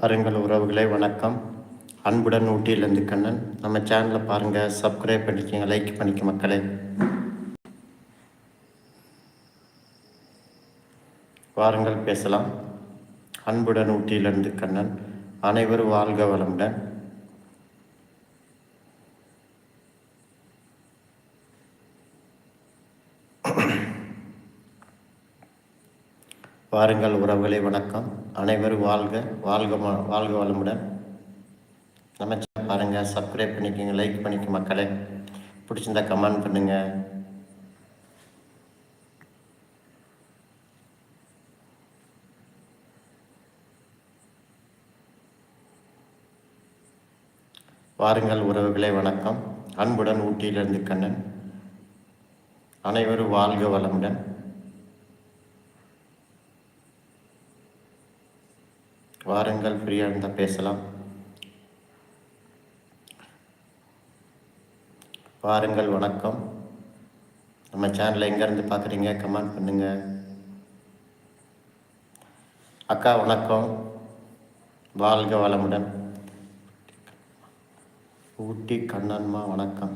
பாருங்கள் உறவுகளே வணக்கம். அன்புடன் ஊட்டியிலேருந்து கண்ணன். நம்ம சேனலை பாருங்கள் சப்ஸ்கிரைப் பண்ணிக்கோங்க லைக் பண்ணிக்க மக்களே. வாருங்கள் பேசலாம். அன்புடன் ஊட்டியிலிருந்து கண்ணன். அனைவரும் வாழ்க வளமுடன். வாருங்கள் உறவுகளை வணக்கம். அனைவரும் வாழ்க வாழ்க ம- வாழ்க வளமுடன். நம்ம பாருங்கள் சப்ஸ்கிரைப் பண்ணிக்கோங்க லைக் பண்ணிக்க மக்களே. பிடிச்சிருந்தா கமெண்ட் பண்ணுங்க. வாருங்கள் உறவுகளை வணக்கம். அன்புடன் ஊட்டியிலிருந்து கண்ணன். அனைவரும் வாழ்க வளமுடன். வாரங்கள் ஃப்ரீயாக இருந்தால் பேசலாம். வாருங்கள் வணக்கம். நம்ம சேனலை எங்கேருந்து பார்க்குறீங்க கமெண்ட் பண்ணுங்க. அக்கா வணக்கம். வாழ்க வளமுடன். ஊட்டி கண்ணன்மா வணக்கம்.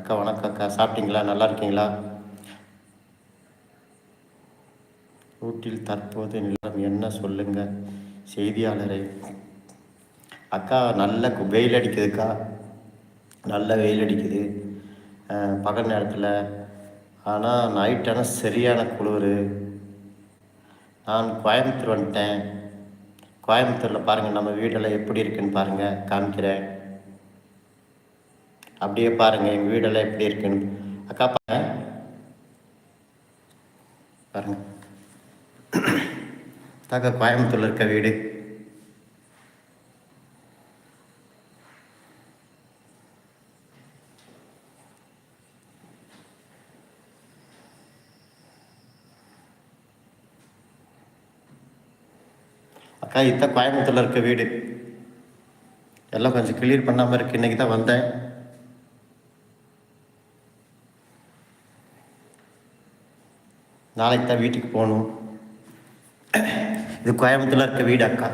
அக்கா வணக்கம் அக்கா. சாப்பிட்டீங்களா? நல்லா இருக்கீங்களா? ஊட்டியில் தற்போது நிலம் என்ன சொல்லுங்கள் செய்தியாளரை. அக்கா நல்ல கு- வெயில் அடிக்குதுக்கா? நல்ல வெயில் அடிக்குது. பகல் நேரத்தில். ஆனால் நைட் ஆனால் சரியான குளிர். நான் கோயம்புத்தூர் வந்துட்டேன். கோயம்புத்தூரில் பாருங்கள் நம்ம வீடெல்லாம் எப்படி இருக்குன்னு பாருங்கள் காமிக்கிறேன். அப்படியே பாருங்கள் எங்கள் வீடெல்லாம் எப்படி இருக்குன்னு. அக்கா பாருங்க. பாருங்கள் தாக்கா கோயம்புத்தூர்ல இருக்க வீடு. அக்கா இத்த கோயம்புத்தூர்ல இருக்க வீடு. எல்லாம் கொஞ்சம் கிளியர் பண்ணாம இருக்கு. இன்னைக்கு தான் வந்தேன். நாளைக்கு தான் வீட்டுக்கு போகணும். இது கோயம்புத்தூர்ல இருக்க வீடு அக்கா.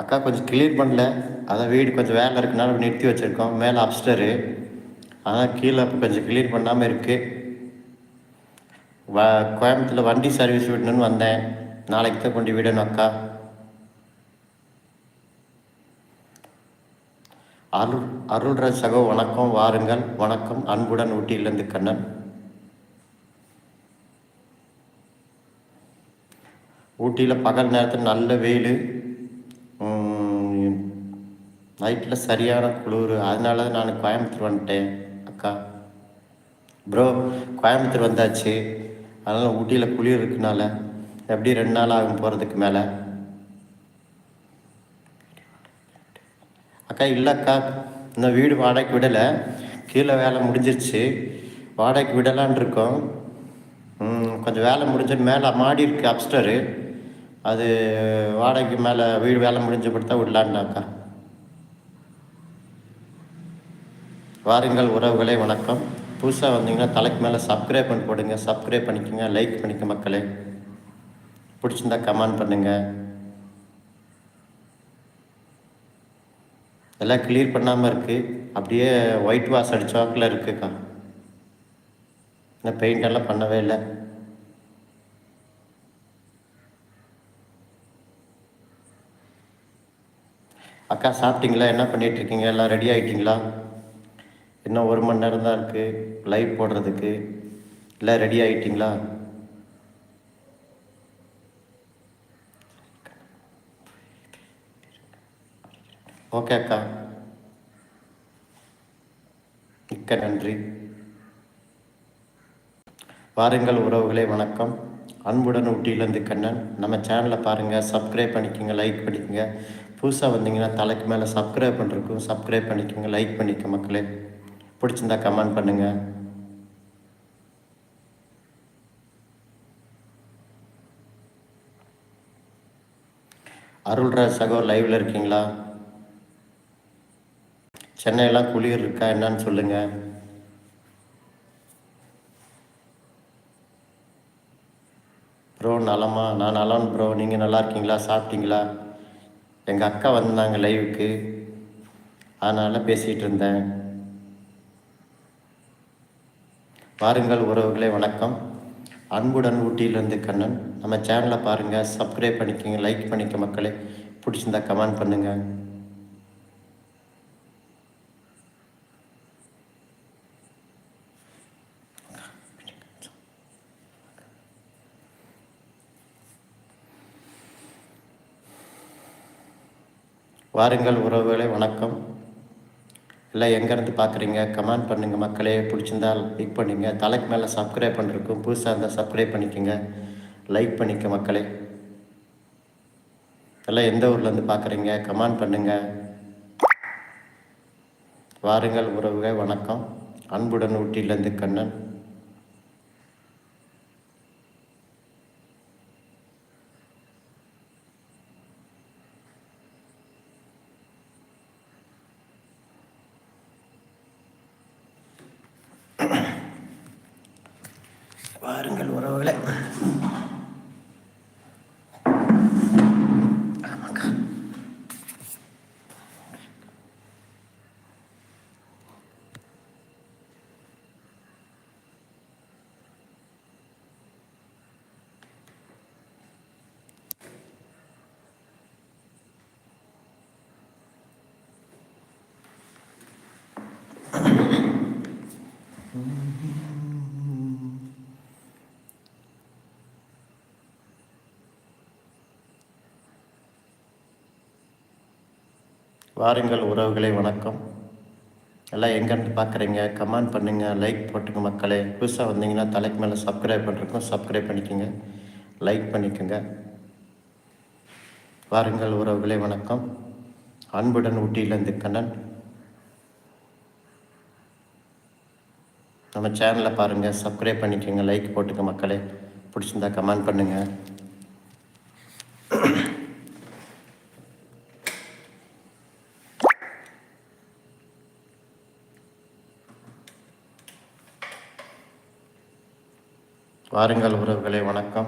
அக்கா கொஞ்சம் கிளியர் பண்ணல. அதான் வீடு கொஞ்சம் வேலை இருக்கனால நிறுத்தி வச்சுருக்கோம். மேலே அப்ஸ்டரு அதான் கீழே கொஞ்சம் கிளியர் பண்ணாமல் இருக்குது வ கோயம்புத்தூரில் வண்டி சர்வீஸ் விடணும்னு வந்தேன். நாளைக்கு தான் கொண்டு விடணும் அக்கா. அருள் அருள்ராஜ் சகோ வணக்கம் வாருங்கள். வணக்கம் அன்புடன் ஊட்டியிலிருந்து கண்ணன். ஊட்டியில் பகல் நேரத்தில் நல்ல வெயில். நைட்டில் சரியான குளிர். அதனால தான் நான் கோயம்புத்தூர் வந்துட்டேன் அக்கா. ப்ரோ கோயம்புத்தூர் வந்தாச்சு. அதனால் ஊட்டியில் குளிர் இருக்கனால எப்படி ரெண்டு நாள் ஆகும் போகிறதுக்கு மேலே. அக்கா இல்லைக்கா இன்னும் வீடு வாடகைக்கு விடலை. கீழே வேலை முடிஞ்சிருச்சு. வாடகைக்கு விடலான் இருக்கோம். கொஞ்சம் வேலை முடிஞ்ச மேலே மாடி இருக்குது அப்ஸ்டரு அது வாடகைக்கு மேலே வீடு வேலை முடிஞ்ச தான் விடலான்னாக்கா வாருங்கள் உறவுகளே வணக்கம். புதுசாக வந்தீங்கன்னா தலைக்கு மேலே சப்ஸ்கிரைப் பண்ணி போடுங்க. சப்ஸ்கிரைப் பண்ணிக்கோங்க. லைக் பண்ணிக்க மக்களே. பிடிச்சிருந்தா கமெண்ட் பண்ணுங்கள் எல்லாம் கிளியர் பண்ணாமல் இருக்குது அப்படியே ஒயிட் வாஷ் அடிச்சாக்கில் இருக்குக்கா. இன்னும் பெயிண்ட் எல்லாம் பண்ணவே இல்லை. அக்கா சாப்பிட்டீங்களா? என்ன பண்ணிகிட்ருக்கீங்க எல்லாம் ரெடி ஆகிட்டிங்களா இன்னும் ஒரு மணி நேரம் தான் இருக்குது லைவ் போடுறதுக்கு. எல்லாம் ரெடி ஆகிட்டிங்களா ஓகே அக்கா. மிக்க நன்றி. வாருங்கள் உறவுகளே வணக்கம். அன்புடன் ஊட்டியிலேருந்து கண்ணன். நம்ம சேனலை பாருங்கள் சப்ஸ்கிரைப் பண்ணிக்கோங்க லைக் பண்ணிக்கோங்க. புதுசாக வந்தீங்கன்னா தலைக்கு மேலே சப்ஸ்கிரைப் பண்ணிருக்கும் சப்ஸ்கிரைப் பண்ணிக்கோங்க லைக் பண்ணிக்க மக்களே. பிடிச்சிருந்தா கமெண்ட் பண்ணுங்கள் அருள்ராஜ் சகோ லைவில் இருக்கீங்களா? சென்னையெல்லாம் குளிர் இருக்கா என்னன்னு சொல்லுங்கள் ப்ரோ நலமா? நான் நலன் ப்ரோ. நீங்கள் நல்லா இருக்கீங்களா? சாப்பிட்டீங்களா? எங்கள் அக்கா வந்தாங்க லைவுக்கு. அதனால் பேசிகிட்டு இருந்தேன். பாருங்கள் உறவுகளே வணக்கம். அன்புடன் ஊட்டியிலேருந்து கண்ணன். நம்ம சேனலை பாருங்கள் சப்ஸ்கிரைப் பண்ணிக்கோங்க லைக் பண்ணிக்க மக்களே. பிடிச்சிருந்தா கமெண்ட் பண்ணுங்கள் வாருங்கள் உறவுகளை வணக்கம். இல்லை எங்கேருந்து பார்க்குறீங்க? கமெண்ட் பண்ணுங்கள் மக்களே. பிடிச்சிருந்தா லைக் பண்ணுங்க. தலைக்கு மேலே சப்ஸ்கிரைப் பண்ணிருக்கும். புதுசாக இருந்தால் சப்ஸ்கிரைப் பண்ணிக்கோங்க. லைக் பண்ணிக்க மக்களே. எல்லாம் எந்த ஊர்லேருந்து பார்க்குறீங்க? கமெண்ட் பண்ணுங்கள் வாருங்கள் உறவுகள் வணக்கம். அன்புடன் ஊட்டியிலேருந்து கண்ணன். வாருங்கள் உறவுகளை. வாருங்கள் உறவுகளே வணக்கம். எல்லாம் எங்கேருந்து பார்க்குறீங்க கமெண்ட் பண்ணுங்கள் லைக் போட்டுங்க மக்களே. புதுசாக வந்தீங்கன்னா தலைக்கு மேலே சப்ஸ்கிரைப் பண்ணுறக்கும் சப்ஸ்கிரைப் பண்ணிக்கோங்க. லைக் பண்ணிக்கோங்க. வாருங்கள் உறவுகளே வணக்கம். அன்புடன் ஊட்டியிலேருந்து கண்ணன். நம்ம சேனலை பாருங்கள் சப்ஸ்கிரைப் பண்ணிக்கோங்க லைக் போட்டுங்க மக்களே. பிடிச்சிருந்தா கமெண்ட் பண்ணுங்கள் வாருங்கள் உறவுகளே வணக்கம்.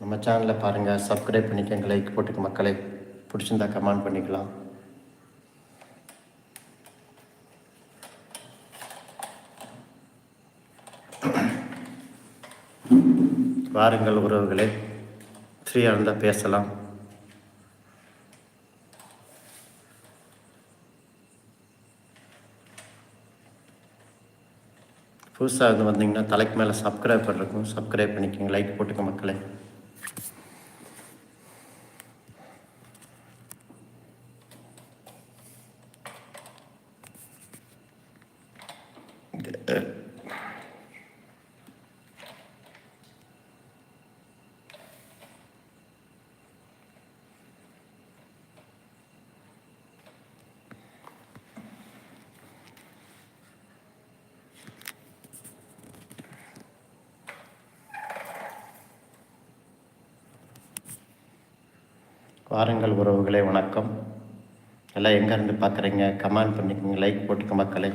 நம்ம சேனலில் பாருங்கள் சப்ஸ்கிரைப் பண்ணிக்கங்க லைக் போட்டுக்க மக்களை. பிடிச்சிருந்தா கமெண்ட் பண்ணிக்கலாம். வாருங்கள் உறவுகளே ஃப்ரீயாக இருந்தால் பேசலாம். புதுசாக வந்து வந்தீங்கன்னா தலைக்கு மேலே சப்ஸ்கிரைபர் இருக்கும். சப்ஸ்கிரைப் பண்ணிக்கோங்க. லைக் போட்டுக்க மக்களே. வாருங்கள் உறவுகளே வணக்கம். எல்லாம் எங்கேருந்து பார்க்குறீங்க கமெண்ட் பண்ணிக்கோங்க லைக் போட்டுக்க மக்களை.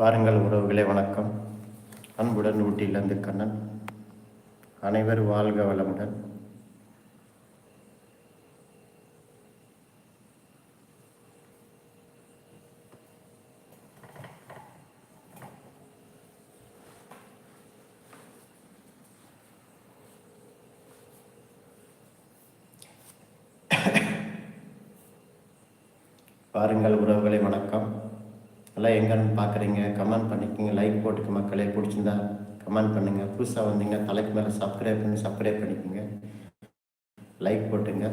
வாருங்கள் உறவுகளே வணக்கம். அன்புடன் ஊட்டியிலிருந்து கண்ணன். அனைவர் வாழ்க வளமுடன் பாருங்கள் உறவுகளை வணக்கம் எல்லாம் எங்கன்னு பார்க்குறீங்க கமெண்ட் பண்ணிக்கோங்க லைக் போட்டுக்க மக்களே பிடிச்சிருந்தா கமெண்ட் பண்ணுங்கள் புதுசாக வந்தீங்கன்னா தலைக்கு மேலே சப்ஸ்கிரைப் பண்ணி சப்ஸ்கிரைப் பண்ணிக்கோங்க. லைக் போட்டுங்க.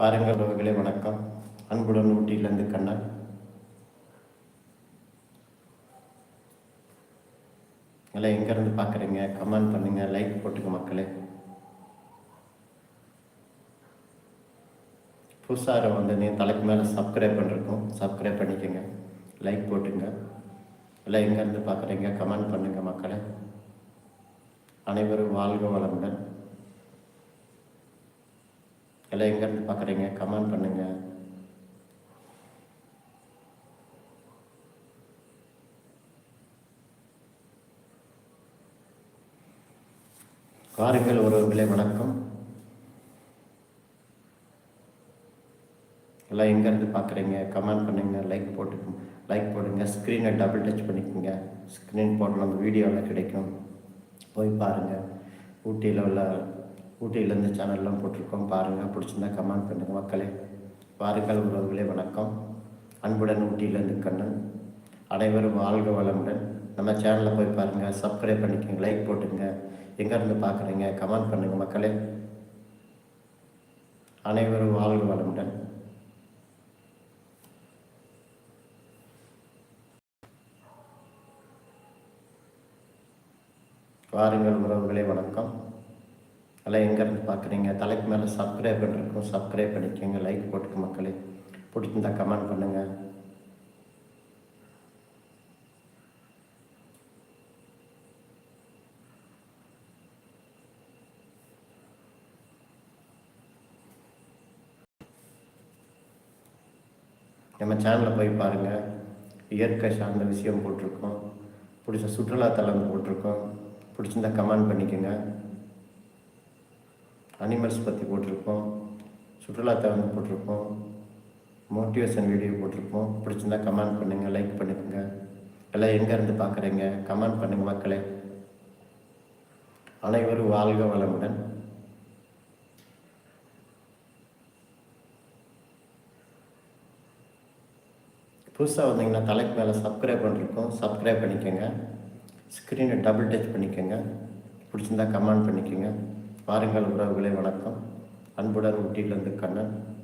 வாருங்கள் உறவுகளே வணக்கம். அன்புடன் ஊட்டியிலிருந்து கண்ணன். எல்லாம் எங்கேருந்து பார்க்குறீங்க கமெண்ட் பண்ணுங்கள் லைக் போட்டுக்க மக்களே. புதுசாக வந்து நீ தலைக்கு மேலே சப்ஸ்கிரைப் பண்ணிருக்கோம் சப்ஸ்கிரைப் பண்ணிக்கோங்க. லைக் போட்டுங்க. எல்லாம் எங்கேருந்து பார்க்குறீங்க கமெண்ட் பண்ணுங்கள் மக்களே. அனைவரும் வாழ்க வளமுடன். எல்லாம் எங்கேருந்து பார்க்குறீங்க கமெண்ட் பண்ணுங்கள் வாருங்கள் ஒருவர்களே வணக்கம். எல்லாம் எங்கேருந்து பார்க்குறீங்க கமெண்ட் பண்ணுங்கள் லைக் போட்டு லைக் போடுங்க ஸ்க்ரீனை டபுள் டச் பண்ணிக்கோங்க. ஸ்க்ரீன் போட்டு நம்ம வீடியோவில் கிடைக்கும். போய் பாருங்கள் ஊட்டியில் உள்ள ஊட்டியிலேருந்து சேனல்லாம் போட்டிருக்கோம். பாருங்கள் பிடிச்சிருந்தா கமெண்ட் பண்ணுங்கள் மக்களே. வாருங்கள் உறவுகளே வணக்கம். அன்புடன் ஊட்டியிலேருந்து கண்ணன். அனைவரும் வாழ்க வளமுடன். நம்ம சேனலில் போய் பாருங்கள் சப்ஸ்கிரைப் பண்ணிக்கோங்க லைக் போட்டுங்க. எங்கேருந்து பார்க்குறீங்க கமெண்ட் பண்ணுங்கள் மக்களே. அனைவரும் வாழ்க வளமுடன். வாருங்கள் உறவுகளே வணக்கம். எல்லாம் எங்கேருந்து பார்க்குறீங்க? தலைக்கு மேலே சப்ஸ்கிரைப் பண்ணிருக்கோம் சப்ஸ்கிரைப் பண்ணிக்கோங்க. லைக் போட்டுக்க மக்களே. பிடிச்சிருந்தா கமெண்ட் பண்ணுங்கள் நம்ம சேனலில் போய் பாருங்கள் இயற்கை சார்ந்த விஷயம் போட்டிருக்கோம். பிடிச்ச சுற்றுலாத்தலம் போட்டிருக்கோம். பிடிச்சிருந்தா கமெண்ட் பண்ணிக்கோங்க. அனிமல்ஸ் பற்றி போட்டிருப்போம். சுற்றுலாத்தலம் போட்டிருப்போம். மோட்டிவேஷன் வீடியோ போட்டிருப்போம். பிடிச்சிருந்தா கமெண்ட் பண்ணுங்கள் லைக் பண்ணுங்க. எல்லாம் எங்கேருந்து பார்க்குறீங்க கமெண்ட் பண்ணுங்கள் மக்களே. அனைவரும் வாழ்க வளமுடன். புதுசாக வந்தீங்கன்னா தலைக்கு மேலே சப்ஸ்கிரைப் பண்ணிருக்கோம் சப்ஸ்கிரைப் பண்ணிக்கோங்க. ஸ்க்ரீனை டபுள் டச் பண்ணிக்கோங்க. பிடிச்சிருந்தா கமெண்ட் பண்ணிக்கோங்க. பாருங்கள் உறவுகளை வணக்கம். அன்புடன் ஊட்டியிலிருந்து கண்ணன்.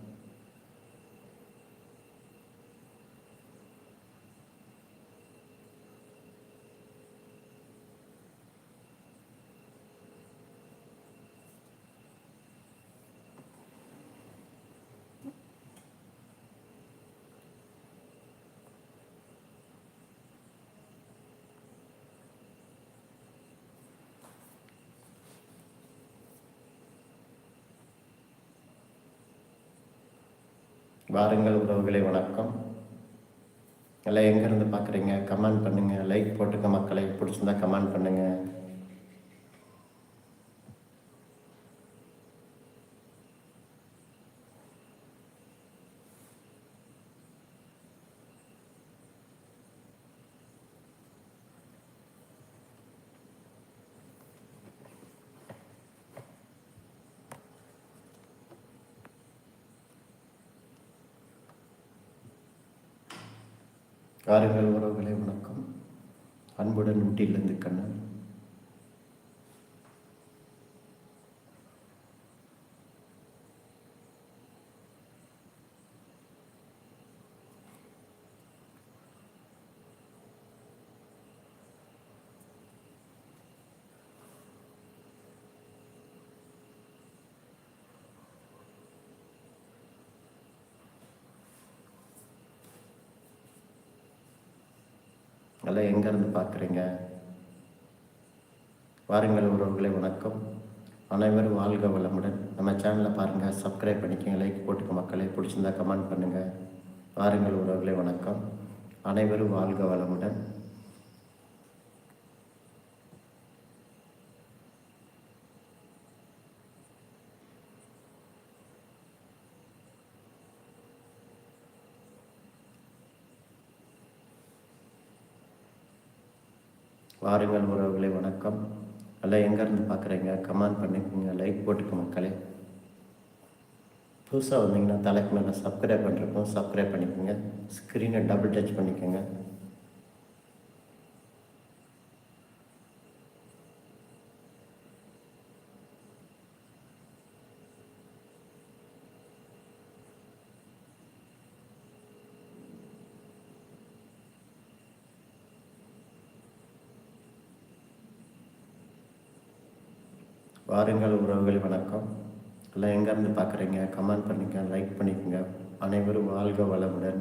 வாருங்கள் உறவுகளை வணக்கம். எல்லாம் எங்கேருந்து பார்க்குறீங்க? கமெண்ட் பண்ணுங்கள் லைக் போட்டுக்க மக்களை. பிடிச்சிருந்தா கமெண்ட் பண்ணுங்கள் பாருங்கள் உறவுகளை வணக்கம். அன்புடன் ஊட்டியிலிருந்து கண்ணன். எல்லாம் எங்கேருந்து பார்க்குறீங்க? வாருங்கள் உறவுகளை வணக்கம். அனைவரும் வாழ்க வளமுடன். நம்ம சேனலில் பாருங்கள் சப்ஸ்கிரைப் பண்ணிக்கோங்க லைக் போட்டுக்க மக்களை. பிடிச்சிருந்தா கமெண்ட் பண்ணுங்கள் வாருங்கள் உறவுகளை வணக்கம். அனைவரும் வாழ்க வளமுடன். வாருங்கள் உறவுகளை வணக்கம். எல்லாம் எங்கேருந்து பார்க்குறீங்க? கமெண்ட் பண்ணிக்கோங்க லைக் போட்டுக்க மக்களே. புதுசாக வந்தீங்கன்னா தலைக்கு மேலே சப்ஸ்கிரைப் பண்ணுறப்போ சப்ஸ்கிரைப் பண்ணிக்கோங்க. ஸ்க்ரீனை டபுள் டச் பண்ணிக்கோங்க. பாருங்கள் உறவுகள் வணக்கம். எல்லாம் எங்கேருந்து பார்க்குறீங்க கமெண்ட் பண்ணிக்க லைக் பண்ணிக்கோங்க. அனைவரும் வாழ்க வளமுடன்.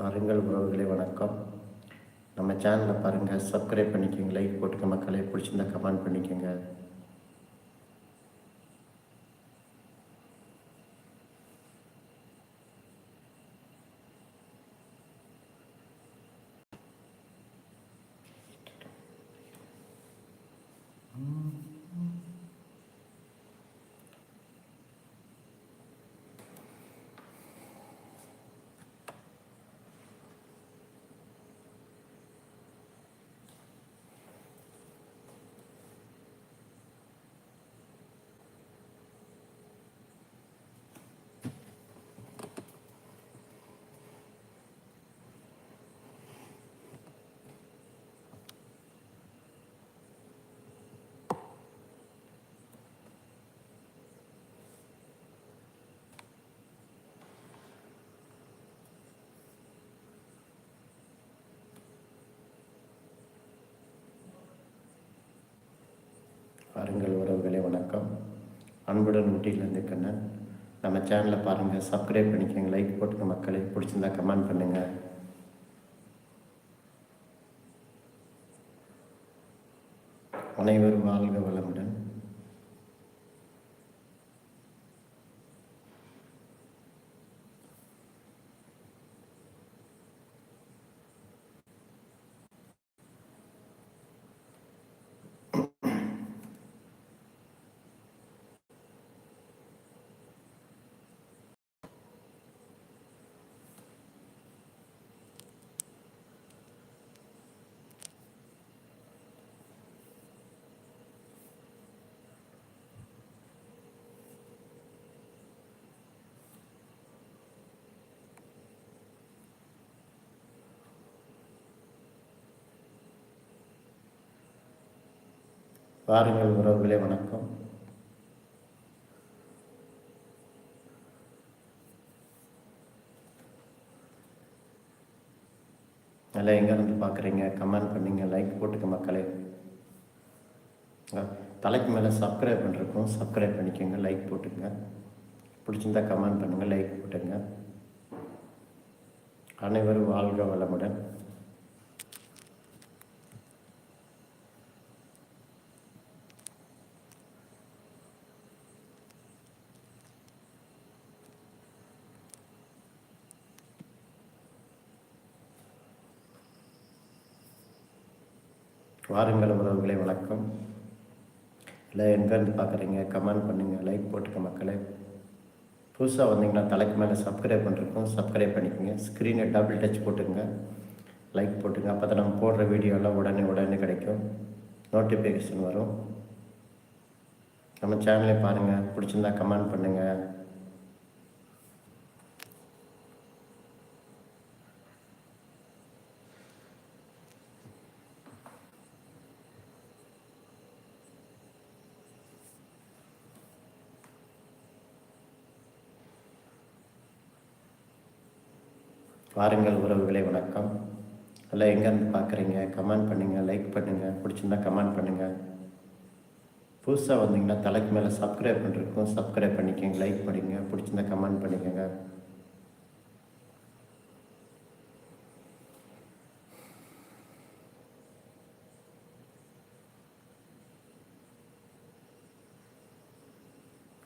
பாருங்கள் உறவுகளை வணக்கம். நம்ம சேனலை பாருங்கள் சப்ஸ்கிரைப் பண்ணிக்கோங்க லைக் போட்டுக்க மக்களை பிடிச்சிருந்தா கமெண்ட் பண்ணிக்கோங்க. பாருங்கள் உறவுகளே வணக்கம். அன்புடன் ஊட்டியிலேருந்து கண்ணன். நம்ம சேனலை பாருங்கள் சப்ஸ்கிரைப் பண்ணிக்கோங்க லைக் போட்டுங்க மக்களே. பிடிச்சிருந்தா கமெண்ட் பண்ணுங்கள் அனைவரும் வாழ்க வளமுடன். பாருங்கள் உறவுகளே வணக்கம். எல்லாம் எங்கேருந்து பார்க்குறீங்க கமெண்ட் பண்ணுங்க லைக் போட்டுக்க மக்களே. தலைக்கு மேலே சப்ஸ்கிரைப் பண்ணிருக்கோம். சப்ஸ்கிரைப் பண்ணிக்கோங்க லைக் போட்டுங்க. பிடிச்சிருந்தா கமெண்ட் பண்ணுங்கள் லைக் போட்டுங்க. அனைவரும் வாழ்க வளமுடன். வாருங்கள் உறவுகளை வணக்கம். இல்லை எங்கேருந்து பார்க்குறீங்க கமெண்ட் பண்ணுங்கள் லைக் போட்டுக்க மக்களே. புதுசாக வந்தீங்கன்னா தலைக்கு மேலே சப்ஸ்கிரைப் பண்ணிருக்கோம். சப்ஸ்கிரைப் பண்ணிக்கோங்க. ஸ்க்ரீனை டபுள் டச் போட்டுங்க லைக் போட்டுங்க அப்போ தான் நம்ம போடுற வீடியோலாம் உடனே உடனே கிடைக்கும். நோட்டிஃபிகேஷன் வரும். நம்ம சேனலை பாருங்கள் பிடிச்சிருந்தா கமெண்ட் பண்ணுங்கள் வாருங்கள் உறவுகளை வணக்கம். எல்லாம் எங்கேருந்து பார்க்குறீங்க கமெண்ட் பண்ணுங்கள் லைக் பண்ணுங்கள் பிடிச்சிருந்தா கமெண்ட் பண்ணுங்கள் புதுசாக வந்தீங்கன்னா தலைக்கு மேலே சப்ஸ்கிரைப் பண்ணிருக்கோம் சப்ஸ்கிரைப் பண்ணிக்கோங்க லைக் பண்ணிக்கங்க. பிடிச்சிருந்தா கமெண்ட் பண்ணிக்கோங்க.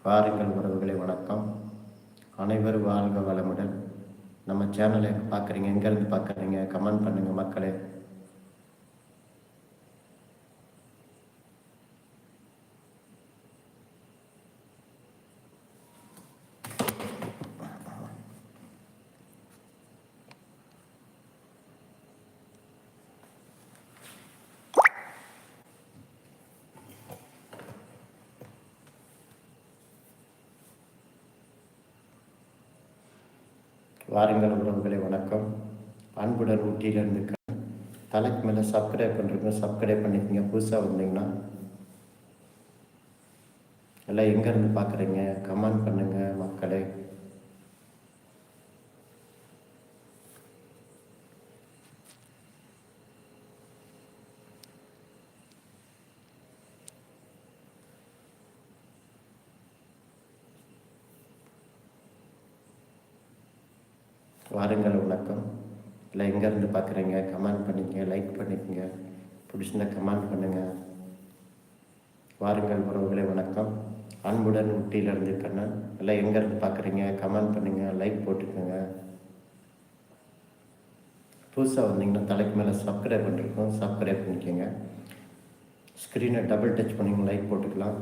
வாருங்கள் உறவுகளை வணக்கம். அனைவரும் வாழ்க வளமுடன். நம்ம சேனலை பார்க்குறீங்க எங்கேருந்து பார்க்குறீங்க கமெண்ட் பண்ணுங்கள் மக்களே. வாருங்கள் உறவுகளே வணக்கம். அன்புடன் ஊட்டியிலிருந்து தலைக்கு மேலே சப்ஸ்கிரைப் பண்ணுறீங்க சப்ஸ்கிரைப் பண்ணிக்கோங்க. புதுசாக வந்தீங்கன்னா எல்லாம் எங்கேருந்து பார்க்குறீங்க கமெண்ட் பண்ணுங்கள் மக்களே வாருங்கள் வணக்கம் இல்லை எங்கேருந்து பார்க்குறீங்க கமெண்ட் பண்ணிக்கங்க லைக் பண்ணிக்கங்க. பிடிச்சிருந்தா கமெண்ட் பண்ணுங்கள் வாருங்கள் உறவுகளே வணக்கம். அன்புடன் ஊட்டியிலேருந்து கண்ணன் எல்லாம் எங்கேருந்து பார்க்குறீங்க? கமெண்ட் பண்ணுங்கள் லைக் போட்டுக்கோங்க. புதுசாக வந்தீங்கன்னா தலைக்கு மேலே சப்ஸ்கிரைப் பண்ணிருக்கோம். சப்ஸ்கிரைப் பண்ணிக்கோங்க. ஸ்க்ரீனை டபுள் டச் பண்ணிங்க லைக் போட்டுக்கலாம்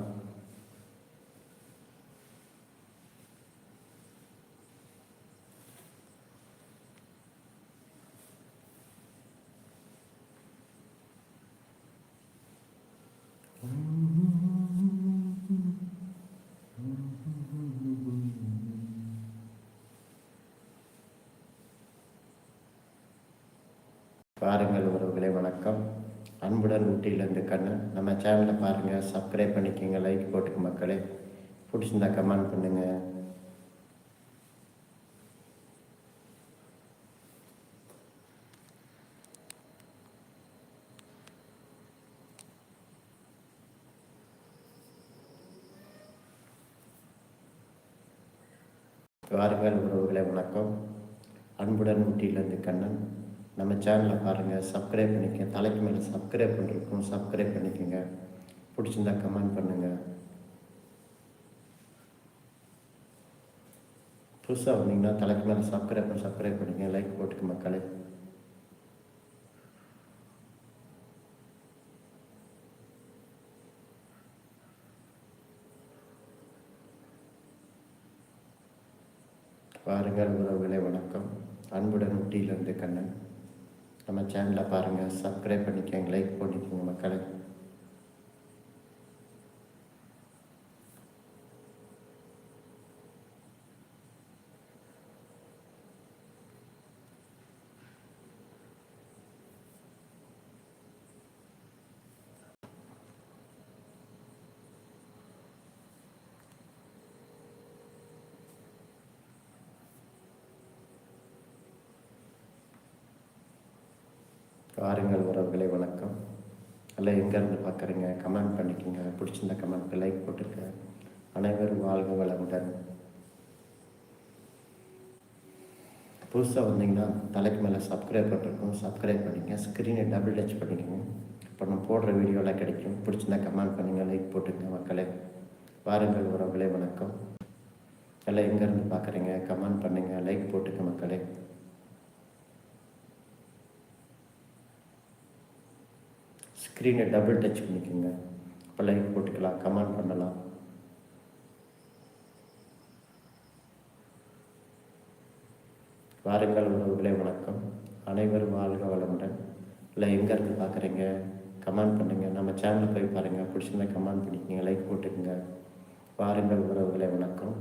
பாருங்கள் உறவுகளே வணக்கம் அன்புடன் ஊட்டியிலேருந்து கண்ணன். நம்ம சேனலை பாருங்கள் சப்ஸ்கிரைப் பண்ணிக்கோங்க லைக் போட்டுக்க மக்களே. பிடிச்சிருந்தா கமெண்ட் பண்ணுங்கள் வாருங்கள் உறவுகளே வணக்கம். அன்புடன் ஊட்டியிலேருந்து கண்ணன். நம்ம சேனலை பாருங்கள் சப்ஸ்கிரைப் பண்ணிக்கங்க தலைக்கு மேலே சப்ஸ்கிரைப் பண்ணிருக்கோம் சப்ஸ்கிரைப் பண்ணிக்கோங்க. பிடிச்சிருந்தா கமெண்ட் பண்ணுங்கள் புதுசாக வந்தீங்கன்னா தலைக்கு மேலே சப்ஸ்கிரைப் பண்ணி சப்ஸ்கிரைப் பண்ணிக்கங்க லைக் போட்டுக்க மக்களே. பாருங்கள் உறவுகளை வணக்கம். அன்புடன் ஊட்டியிலிருந்து கண்ணன். நம்ம சேனலை பாருங்கள் சப்ஸ்கிரைப் பண்ணிக்கோங்க லைக் பண்ணிக்கோங்க மக்களை. பாருங்கள் உறவுகளை வணக்கம். அல்ல எங்கேருந்து பார்க்குறீங்க? கமெண்ட் பண்ணிக்கோங்க. பிடிச்சிருந்த கமெண்ட் லைக் போட்டுருங்க அனைவரும் வாழ்க வளமுடன். புதுசாக வந்தீங்கன்னா தலைக்கு மேலே சப்ஸ்கிரைப் பண்ணிருக்கோம் சப்ஸ்கிரைப் பண்ணிக்கங்க. ஸ்க்ரீனை டபுள் டச் பண்ணிக்கோங்க. இப்போ நம்ம போடுற வீடியோலாம் கிடைக்கும். பிடிச்சிருந்தா கமெண்ட் பண்ணுங்கள் லைக் போட்டுங்க மக்களே. வாருங்கள் உறவுகளே வணக்கம். எல்லாம் எங்கேருந்து பார்க்குறீங்க? கமெண்ட் பண்ணுங்கள் லைக் போட்டுக்க மக்களே. ஸ்க்ரீனை டபுள் டச் பண்ணிக்கோங்க. இப்போ லைக் போட்டுக்கலாம் கமெண்ட் பண்ணலாம். வாருங்கள் உறவுகளே வணக்கம். அனைவரும் வாழ்க வளமுடன். இல்லை எங்கேருந்து பார்க்குறீங்க கமெண்ட் பண்ணுங்கள் நம்ம சேனலில் போய் பாருங்கள் பிடிச்சிருந்தா கமெண்ட் பண்ணிக்கோங்க லைக் போட்டுக்கோங்க. வாருங்கள் உறவுகளே வணக்கம்.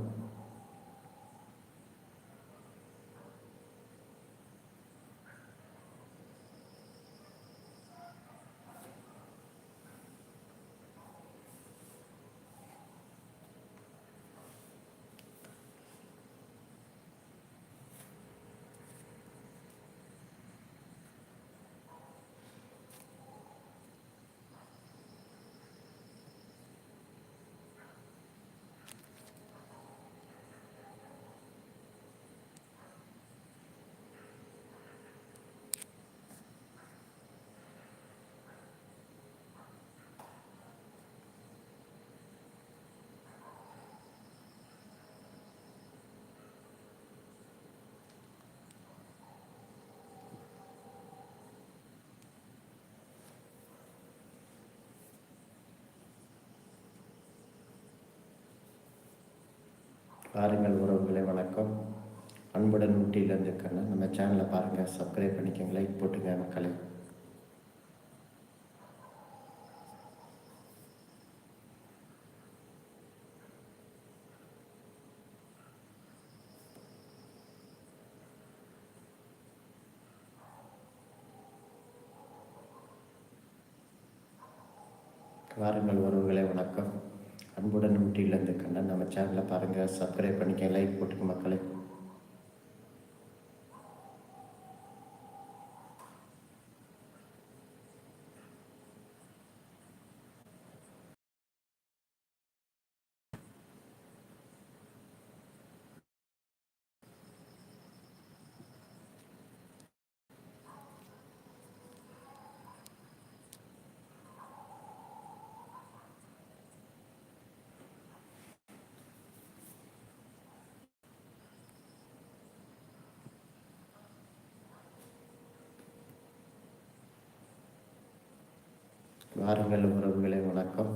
பாருங்கள் உறவுகளை வணக்கம். அன்புடன் ஊட்டியிலேருந்து கண்ணன் நம்ம சேனலை பாருங்கள் சப்ஸ்கிரைப் பண்ணிக்கோங்க லைக் போட்டுங்க மக்களே. வாருங்கள் உறவுகளே வணக்கம். அன்புடன் ஊட்டியிலேருந்து கண்ணன் நம்ம சேனலை பாருங்கள் சப்ஸ்கிரைப் பண்ணிக்க லைக் போட்டுக்க மக்களை. வாருங்கள் உறவுகளை வணக்கம்